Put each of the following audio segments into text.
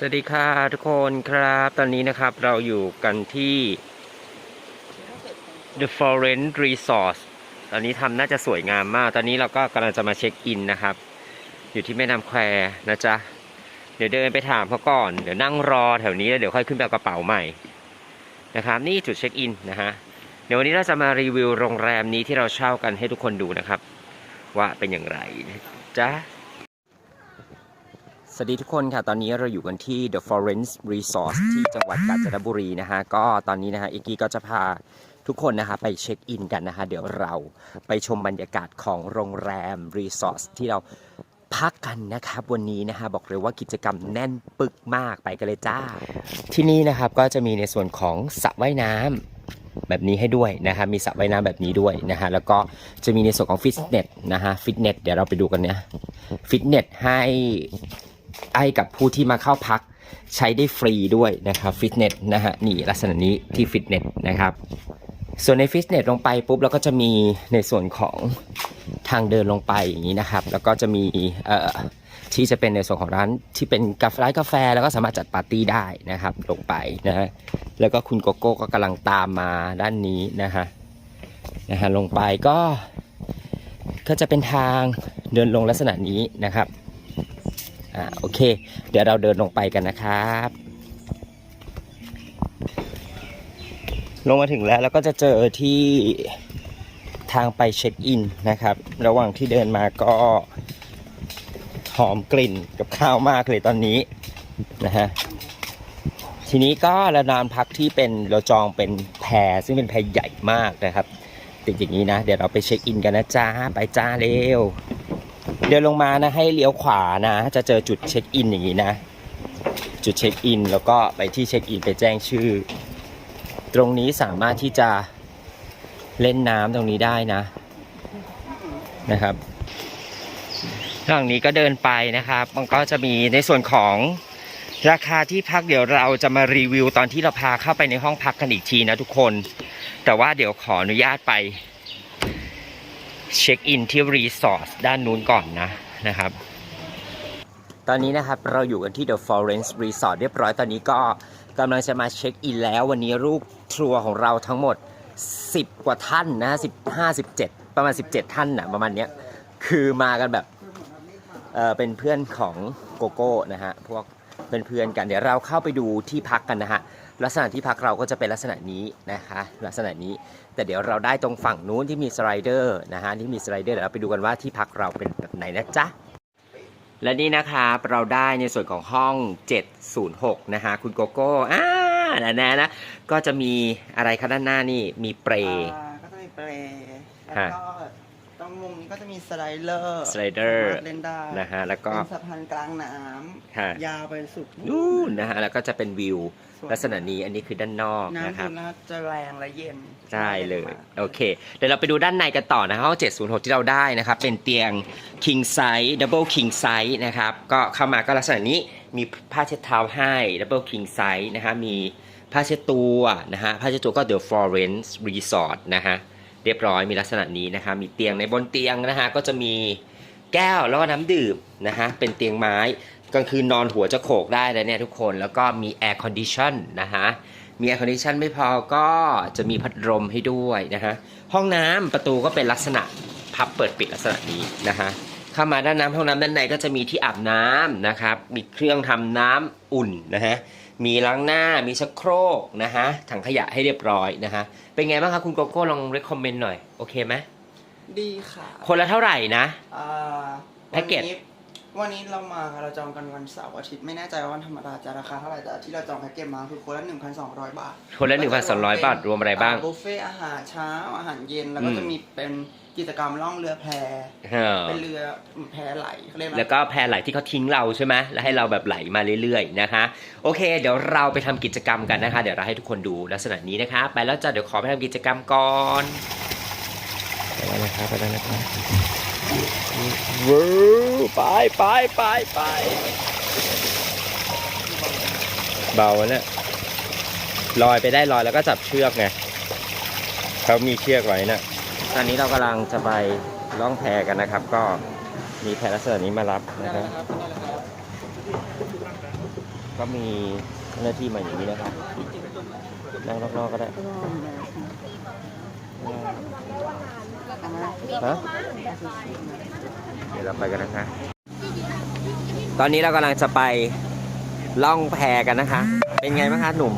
สวัสดีค่ะทุกคนครับ ตอนนี้นะครับเราอยู่กันที่ The Forest Resort ตอนนี้ทำน่าจะสวยงามมาก ตอนนี้เราก็กำลังจะมาเช็คอินนะครับ อยู่ที่แม่น้ำแควนะจ๊ะ เดี๋ยวเดินไปถามเขาก่อน เดี๋ยวนั่งรอแถวนี้แล้วเดี๋ยวค่อยขึ้นไปเอากระเป๋าใหม่นะครับ นี่จุดเช็คอินนะฮะ เดี๋ยววันนี้เราจะมารีวิวโรงแรมนี้ที่เราเช่ากันให้ทุกคนดูนะครับ ว่าเป็นอย่างไรจ๊ะ สวัสดีทุกคนค่ะ ตอนนี้เราอยู่กันที่ The Florence Resort ที่จังหวัดกาญจนบุรีนะฮะ ก็ตอนนี้นะฮะอีกกี้ก็จะพาทุกคนนะฮะไปเช็คอินกันนะฮะเดี๋ยวเราไปชมบรรยากาศของโรงแรมรีสอร์ทที่เราพักกันนะครับวันนี้นะฮะบอกเลยว่ากิจกรรมแน่นปึกมากไปกันเลยจ้า ที่นี่นะครับก็จะมีในส่วนของสระว่ายน้ำแบบนี้ให้ด้วยนะครับมีสระว่ายน้ำแบบนี้ด้วยนะฮะแล้วก็จะมีในส่วนของฟิตเนสนะฮะฟิตเนสเดี๋ยวเราไปดูกันเนี่ยฟิตเนสให้ ให้กับผู้ที่มาเข้าพักใช้ได้ฟรีด้วยนะครับฟิตเนสนะฮะนี่ลักษณะนี้ที่ฟิตเนสนะครับส่วนในฟิตเนสลงไปปุ๊บเราก็จะมีในส่วนของทางเดินลงไปอย่างนี้นะครับ แล้วก็จะมีเอ่อที่จะเป็นในส่วนของร้านที่เป็นกาแฟร้านกาแฟแล้วก็สามารถจัดปาร์ตี้ได้นะครับลงไปนะฮะแล้วก็คุณโกโก้ก็กำลังตามมาด้านนี้นะฮะนะฮะลงไปก็ก็จะเป็นทางเดินลงลักษณะนี้นะครับ อ่าโอเค เดี๋ยวเราเดินลงไปกันนะครับ ลงมาถึงแล้วแล้วก็จะเจอที่ทางไปเช็คอินนะครับ ระหว่างที่เดินมาก็หอมกลิ่นกับข้าวมากเลยตอนนี้นะฮะทีนี้ก็รานอนพักที่เป็นเราจองเป็นแพรซึ่งเป็นแพรใหญ่มากนะครับติดอย่างนี้นะ เดี๋ยวเราไปเช็คอินกันนะจ้าไปจ้าเร็ว เดินลงมานะให้เลี้ยวขวานะ จะเจอจุดเช็คอินอย่างนี้นะ จุดเช็คอินแล้วก็ไปที่เช็คอินไปแจ้งชื่อ ตรงนี้สามารถที่จะเล่นน้ำตรงนี้ได้นะนะครับทางนี้ก็เดินไปนะครับ มันก็จะมีในส่วนของราคาที่พักเดี๋ยวเราจะมารีวิวตอนที่เราพาเข้าไปในห้องพักกันอีกทีนะทุกคน แต่ว่าเดี๋ยวขออนุญาตไป เช็คอินที่รีสอร์ทด้านนู้นก่อนนะนะครับ ตอนนี้นะครับเราอยู่กันที่ The Florence Resort เรียบร้อยตอนนี้ก็กำลังจะมาเช็คอินแล้ว วันนี้ลูกทัวร์ของเราทั้งหมด 10 กว่าท่านนะ15 17 ประมาณ 17 ท่านนะประมาณเนี้ยคือมากันแบบเออเป็นเพื่อนของโกโก้นะฮะพวกเป็นเพื่อนกันเดี๋ยวเราเข้าไปดูที่พักกันนะฮะลักษณะที่พักเราก็จะเป็นลักษณะนี้นะคะ ลักษณะนี้ แต่เดี๋ยวเราได้ตรงฝั่งนู้นที่มีสไลเดอร์นะฮะที่มีสไลเดอร์เดี๋ยวเราไปดูกันว่าที่พักเราเป็นแบบไหนนะจ๊ะและนี่นะครับเราได้ในส่วนของห้อง 706 นะฮะคุณโกโก้อ่านะนะนะก็จะมีอะไรคะด้านหน้านี่มีเปรย์อ่าก็จะมีเปรย์แล้วฮะก็ ตรงมุมนี้ก็จะมีสไลเดอร์สไลเดอร์สามารถเล่นได้นะฮะแล้วก็เป็นสะพานกลางน้ฮะำยาวไปสุดนู่นนะฮะแล้วก็จะเป็นวิวสวยลักษณะนี้อันนี้คือด้านนอกนะน้ำครัคืบอน่าจะแรงและเย็นใช่เลยมากโอเคเดี๋ยวเราไปดูด้านในกันต่อนะห้อง 706 ที่เราได้นะครับ เป็นเตียง king size double king size นะครับก็เข้ามาก็ลักษณะนี้มีผ้าเช็ดเท้าให้ double king size นะฮะมีผ้าเช็ดตัวนะฮะผ้าเช็ดตัวก็ The Florence Resort นะฮะเรียบร้อยมีลักษณะนี้นะคะมีเตียงในบนเตียงนะฮะก็จะมีแก้วแล้วก็น้ำดื่มนะฮะเป็นเตียงไม้กลางคืนนอนหัวจะโขกได้เลยเนี่ยทุกคนแล้วก็มี air condition นะฮะมีแอร์คอนดิชันไม่พอก็จะมีพัดลมให้ด้วยนะฮะห้องน้ำประตูก็เป็นลักษณะพับเปิดปิดลักษณะนี้นะฮะเข้ามาด้านน้ำห้องน้ำด้านในก็จะมีที่อาบน้ำนะครับมีเครื่องทำน้ำอุ่นนะฮะ มีล้างหน้ามีชักโครกนะฮะถังขยะให้เรียบร้อยนะฮะเป็นไงบ้างครับคุณโกโก้ลอง recommend หน่อย โอเคไหมดีค่ะคนละเท่าไหร่นะ อ่าแพ็กเกจ วันนี้วันนี้เรามาเราจองกันวันเสาร์อาทิตย์ไม่แน่ใจว่าวันธรรมดาจะราคาเท่าไหร่แต่ที่เราจองแพ็กเกจมาคือคนละ1,200 บาทคนละ1,200บาทรวมอะไรบ้าง บุฟเฟ่อาหารเช้าอาหารเย็นแล้วก็อืม จะมีเป็น กิจกรรมล่องเรือแพเออเป็นเรือแพไหลเขาเรียกว่าแล้วก็แพรไหลที่เขาทิ้งเราใช่ไหมแล้วให้เราแบบไหลมาเรื่อยๆนะคะ โอเค เดี๋ยวเราไปทำกิจกรรมกันนะคะ เดี๋ยวเราให้ทุกคนดูลักษณะนี้นะคะ ไปแล้วจ้ะเดี๋ยวขอไปทำกิจกรรมก่อนไปแล้วนะครับไปแล้วนะครับวูไปไปไปไปเบาแล้วเนี่ยลอยไปได้ลอยแล้วก็จับเชือกไงเขามีเชือกไว้น่ะ ตอนนี้เรากำลังจะไปล่องแพกันนะครับ ก็มีแพรลักษณะนี้มารับนะครับ ก็มีเจ้าหน้าที่มาอย่างนี้นะครับนั่งรอบๆก็ได้ฮะเดี๋ยวเราไปกันนะคะ ตอนนี้เรากำลังจะไปล่องแพกันนะคะ เป็นไงบ้างคะหนุ่ม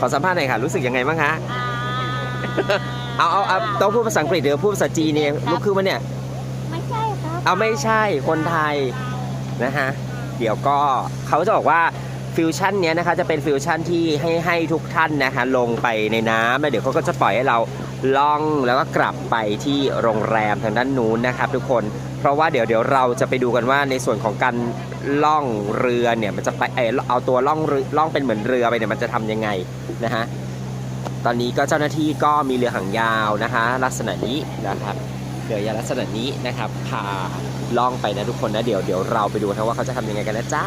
ขอสัมภาษณ์หน่อยค่ะ รู้สึกยังไงบ้างคะ เอาเอาเอาต้องพูดภาษาอังกฤษหรือพูดภาษาจีนเนี่ยลูกคือมันเนี่ย ไม่ใช่ครับเอาไม่ใช่คนไทยนะฮะ เดี๋ยวก็เขาจะบอกว่าฟิวชั่นเนี้ยนะคะจะเป็นฟิวชั่นที่ให้ให้ทุกท่านนะคะลงไปในน้ำแล้วเดี๋ยวเขาก็จะปล่อยให้เราล่องแล้วก็กลับไปที่โรงแรมทางด้านนู้นนะครับ ทุกคน เพราะว่าเดี๋ยวเดี๋ยวเราจะไปดูกันว่าในส่วนของการล่องเรือเนี่ยมันจะไปเออเอาตัวล่องเรือล่องเป็นเหมือนเรือไปเนี่ยมันจะทำยังไงนะฮะ ตอนนี้ก็เจ้าหน้าที่ก็มีเรือหางยาวนะคะ ลักษณะนี้นะครับเรือยาวลักษณะนี้นะครับพาล่องไปนะทุกคนนะเดี๋ยวเดี๋ยวเราไปดูนะว่าเขาจะทำยังไงกันนะจ๊ะ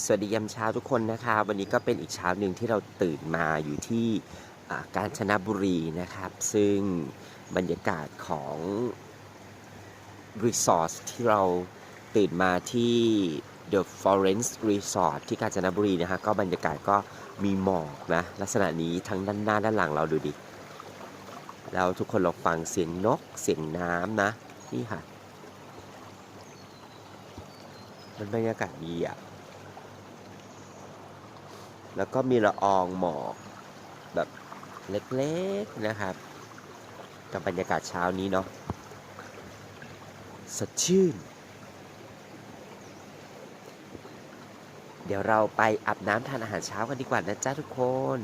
สวัสดียามเช้าทุกคนนะคะ วันนี้ก็เป็นอีกเช้าหนึ่งที่เราตื่นมาอยู่ที่กาญจนบุรีนะครับ ซึ่งบรรยากาศของรีสอร์ทที่เราตื่นมาที่ The Florence Resort ที่กาญจนบุรีนะฮะก็บรรยากาศก็มีหมอกนะลักษณะนี้ทั้งด้านหน้าด้านหลังเราดูดิ แล้วทุกคนเราฟังเสียงนกเสียงน้ำนะ นี่ค่ะ มันบรรยากาศดีอะ แล้วก็มีละอองหมอกแบบเล็กๆนะครับกับบรรยากาศเช้านี้เนาะสดชื่น เดี๋ยวเราไปอาบน้ำทานอาหารเช้ากันดีกว่านะจ๊ะทุกคน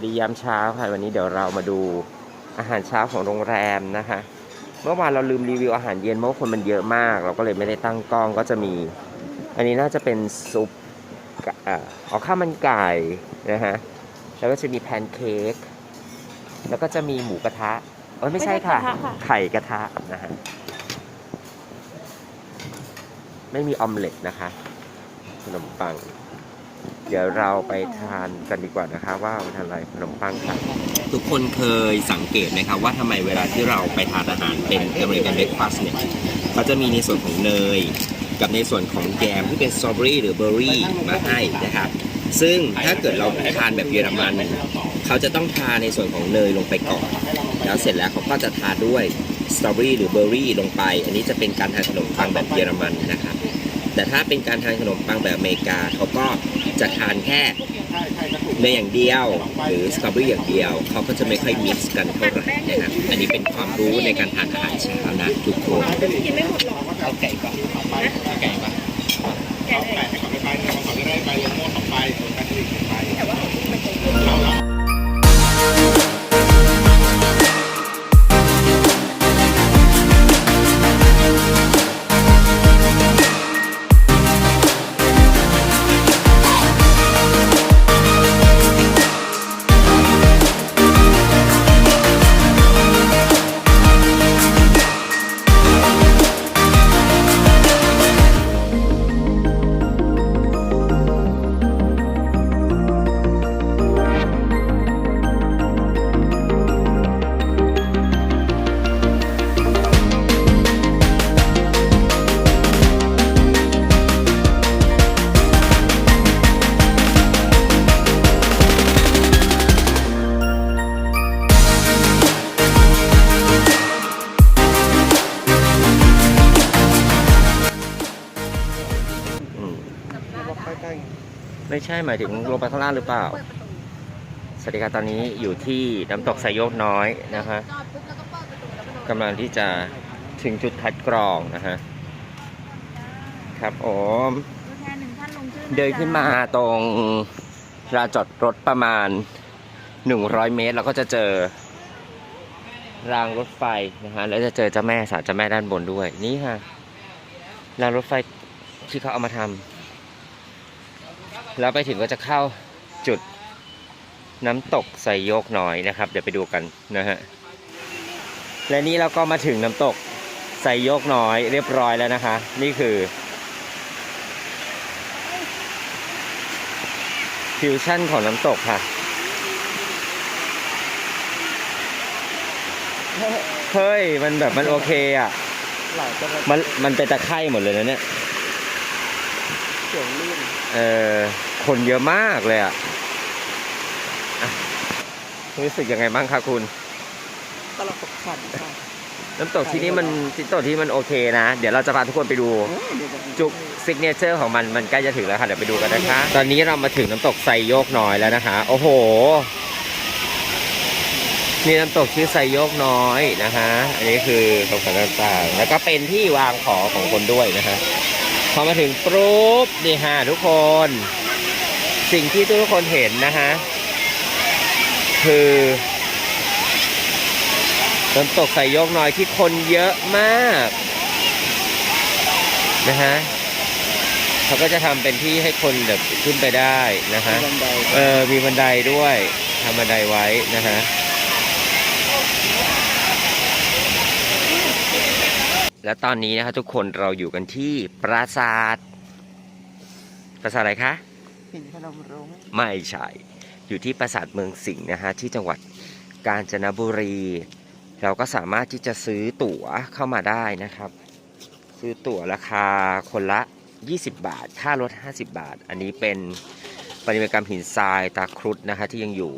วัสดียามเช้าค่ะวันนี้เดี๋ยวเรามาดูอาหารเช้าของโรงแรมนะคะ เมื่อวานเราลืมรีวิวอาหารเย็นเพราะว่าคนมันเยอะมาก เราก็เลยไม่ได้ตั้งกล้องก็จะมี อันนี้น่าจะเป็นซุปกะอ่าเอาข้าวมันไก่นะฮะแล้วก็จะมีแพนเค้กแล้วก็จะมีหมูกระทะเอ้ยไม่ใช่ค่ะไม่ใช่กระทะค่ะไข่กระทะนะฮะไม่มีออมเล็ตนะคะขนมปัง เดี๋ยวเราไปทานกันดีกว่านะคะ ว่ามันทานอะไรขนมปังค่ะทุกคนเคยสังเกตไหมครับว่าทำไมเวลาที่เราไปทานอาหารเป็นอเมริกันเบรคฟาสต์เนี่ยเขาจะมีในส่วนของเนย กับในส่วนของแยมที่เป็นสตรอเบอรี่หรือเบอร์รี่มาให้นะครับ ซึ่งถ้าเกิดเราทานแบบเยอรมันเขาจะต้องทาในส่วนของเนยลงไปก่อน แล้วเสร็จแล้วเขาก็จะทาด้วยสตรอเบอรี่หรือเบอร์รี่ลงไป อันนี้จะเป็นการทานขนมปังแบบเยอรมันนะครับ แต่ถ้าเป็นการทานขนมปังแบบอเมริกาเขาก็จะทานแค่เนยอย่างเดียว หรือสตรอเบอรี่อย่างเดียว เขาก็จะไม่ค่อยมิกซ์กันเท่าไหร่นะครับอันนี้เป็นความรู้ในการทานอาหารเช้านะทุกคนกินไม่หมดหรอกเอาไก่ก่อน หมายถึงลงไปข้างล่างหรือเปล่า สวัสดีครับตอนนี้อยู่ที่น้ำตกไซโยกน้อยนะฮะกำลังที่จะถึงจุดคัดกรองนะฮะ ครับผมตัวแทนหนึ่งท่านลงชื่อเดินขึ้นมาตรงลานจอดรถประมาณ 100 เมตรเราก็จะเจอรางรถไฟนะฮะแล้วจะเจอเจ้าแม่ศาลเจ้าแม่ด้านบนด้วย นี่ค่ะรางรถไฟที่เขาเอามาทำ แล้วไปถึงก็จะเข้าจุดน้ำตกไซโยกน้อยนะครับ เดี๋ยวไปดูกันนะฮะและนี่เราก็มาถึงน้ำตกไซโยกน้อยเรียบร้อยแล้วนะคะ นี่คือฟิวชั่นของน้ำตกค่ะ เฮ้ย มันแบบมันโอเคอะ มันมันเป็นตะไคร่หมดเลยนะเนี่ย เสียงลื่นเออคนเยอะมากเลยอะอะรู้สึกยังไงบ้างคะคุณตลกขบขันค่ะน้ำตกที่นี่มันน้ำตกที่มันโอเคนะ เดี๋ยวเราจะพาทุกคนไปดูเอ้ยเดี๋ยวจะจุกซิกเนเจอร์ของมันมันใกล้จะถึงแล้วค่ะเดี๋ยวไปดูกันนะคะ ตอนนี้เรามาถึงน้ำตกไซโยกน้อยแล้วนะคะ โอ้โหนี่น้ำตกชื่อไซโยกน้อยนะคะ อันนี้คือของขวัญต่างๆแล้วก็เป็นที่วางของของคนด้วยนะคะ พอมาถึงปุ๊บนี่ฮะทุกคน สิ่งที่ทุกคนเห็นนะคะคือน้ำตกไซโยกน้อยที่คนเยอะมากนะฮะเขาก็จะทำเป็นที่ให้คนแบบขึ้นไปได้นะฮะเออมีบันไดด้วยทำบันไดไว้นะฮะ และตอนนี้นะคะทุกคนเราอยู่กันที่ปราสาท ปราสาทอะไรคะหินพนมรุ้งไม่ใช่ อยู่ที่ปราสาทเมืองสิงห์นะฮะที่จังหวัดกาญจนบุรี เราก็สามารถที่จะซื้อตั๋วเข้ามาได้นะครับ ซื้อตั๋วราคาคนละ 20 บาท ค่ารถ 50 บาท อันนี้เป็นปริมากรรมหินทรายตาครุฑนะคะที่ยังอยู่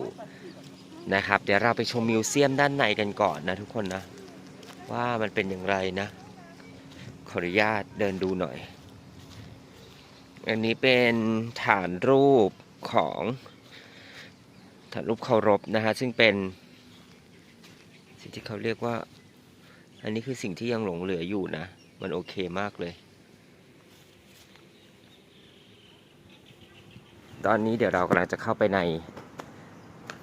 นะครับ เดี๋ยวเราไปชมมิวเซียมด้านในกันก่อนนะทุกคนนะ ว่ามันเป็นอย่างไรนะ ขออนุญาตเดินดูหน่อย อันนี้เป็นฐานรูปของฐานรูปเคารพนะฮะซึ่งเป็นสิ่งที่เขาเรียกว่า อันนี้คือสิ่งที่ยังหลงเหลืออยู่นะ มันโอเคมากเลย ตอนนี้เดี๋ยวเรากำลังจะเข้าไปใน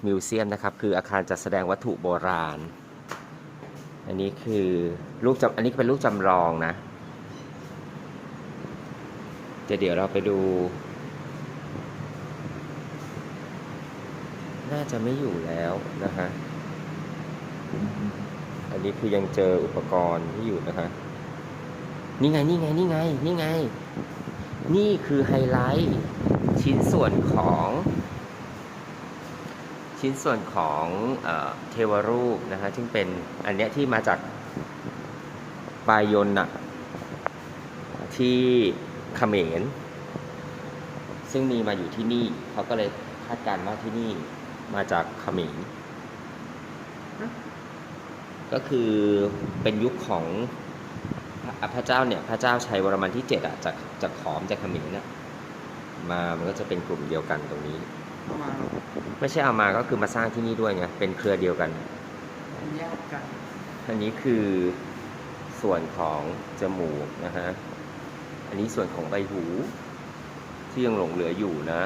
มิวเซียมนะครับ คืออาคารจัดแสดงวัตถุโบราณ อันนี้คือลูกจำอันนี้เป็นลูกจำลองนะ เดี๋ยวเดี๋ยวเราไปดู น่าจะไม่อยู่แล้วนะฮะ อันนี้คือยังเจออุปกรณ์ที่อยู่นะคะ นี่ไง นี่ไง นี่ไง นี่ไง นี่คือไฮไลท์ชิ้นส่วนของ ชิ้นส่วนของเอเทวรูปนะฮะซึ่งเป็นอันเนี้ยที่มาจากปลายยนต์น่ะที่ เขมร ซึ่งมีมาอยู่ที่นี่ เขาก็เลยคาดการณ์ว่าที่นี่มาจากเขมร ก็คือเป็นยุคของพระพระเจ้าเนี่ยพระเจ้าชัยวรมันที่เจ็ดอะจากจากขอมจากเขมรน่ะมามันก็จะเป็นกลุ่มเดียวกันตรงนี้ประมาณไม่ใช่เอามาก็คือมาสร้างที่นี่ด้วยไงเป็นเครือเดียวกันแยกกันอันนี้คือส่วนของจมูกนะฮะ อันนี้ส่วนของใบหูที่ยังหลงเหลืออยู่นะ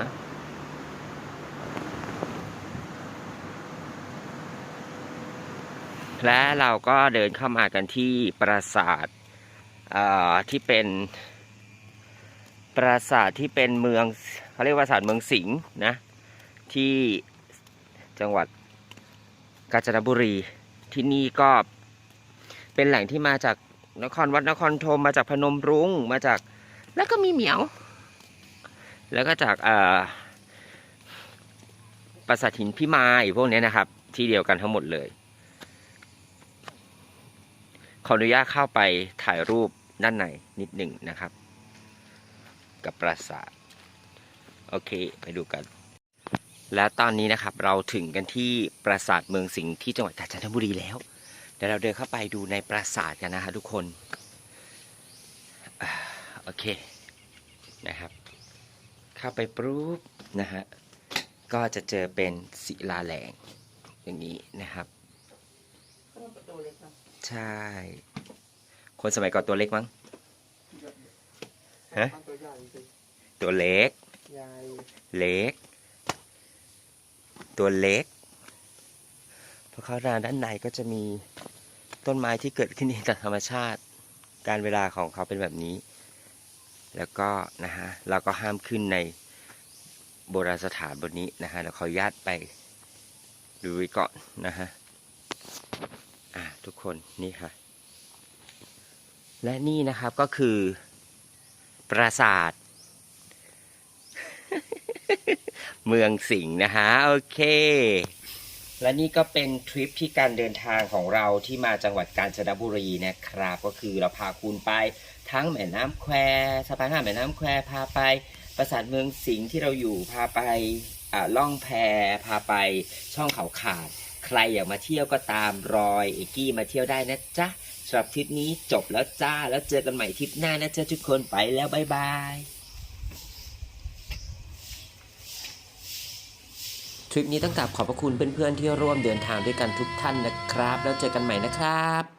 และเราก็เดินเข้ามากันที่ปราสาทที่เป็นปราสาทที่เป็นเมืองเขาเรียกว่าปราสาทเมืองสิงห์นะ ที่จังหวัดกาญจนบุรีที่นี่ก็เป็นแหล่งที่มาจากนครวัดนครธมมาจากพนมรุ้งมาจาก แล้วก็มีเหมียว แล้วก็จากปราสาทหินพิมายพวกนี้นะครับ ที่เดียวกันทั้งหมดเลย ขออนุญาตเข้าไปถ่ายรูปด้านในนิดหนึ่งนะครับ กับปราสาทโอเคไปดูกัน และตอนนี้นะครับเราถึงกันที่ปราสาทเมืองสิงห์ที่จังหวัดกาญจนบุรีแล้ว เดี๋ยวเราเดินเข้าไปดูในปราสาทกันนะฮะทุกคน โอเคนะครับ เข้าไปปุ๊บนะฮะก็จะเจอเป็นศิลาแรงอย่างนี้นะครับใช่ คนสมัยก่อนตัวเล็กมั้งฮะตัวใหญ่สิตัวเล็กใหญ่เล็ก ตัวเล็กพอเข้ามาด้านในก็จะมีต้นไม้ที่เกิดขึ้นเองจากธรรมชาติ การเวลาของเขาเป็นแบบนี้ แล้วก็นะฮะเราก็ห้ามขึ้นในโบราณสถานบนนี้นะฮะเราขออนุญาตไปดูไว้ก่อนนะฮะอะทุกคนนี่ค่ะ และนี่นะครับก็คือปราสาท เมืองสิงห์นะฮะโอเค และนี่ก็เป็นทริปที่การเดินทางของเราที่มาจังหวัดกาญจนบุรีนะครับ ก็คือเราพาคุณไปทั้งแม่น้ำแควสะพานข้ามแม่น้ำแควพาไปปราสาทเมืองสิงห์ที่เราอยู่พาไปอ่าล่องแพพาไปช่องเขาขาด ใครอยากมาเที่ยวก็ตามรอยเอกกี้มาเที่ยวได้นะจ๊ะสำหรับทริปนี้จบแล้วจ้าแล้วเจอกันใหม่ทริปหน้านะจ๊ะทุกคนไปแล้วบายบาย ทริปนี้ต้องกราบขอบพระคุณเพื่อนๆที่ร่วมเดินทางด้วยกันทุกท่านนะครับ แล้วเจอกันใหม่นะครับ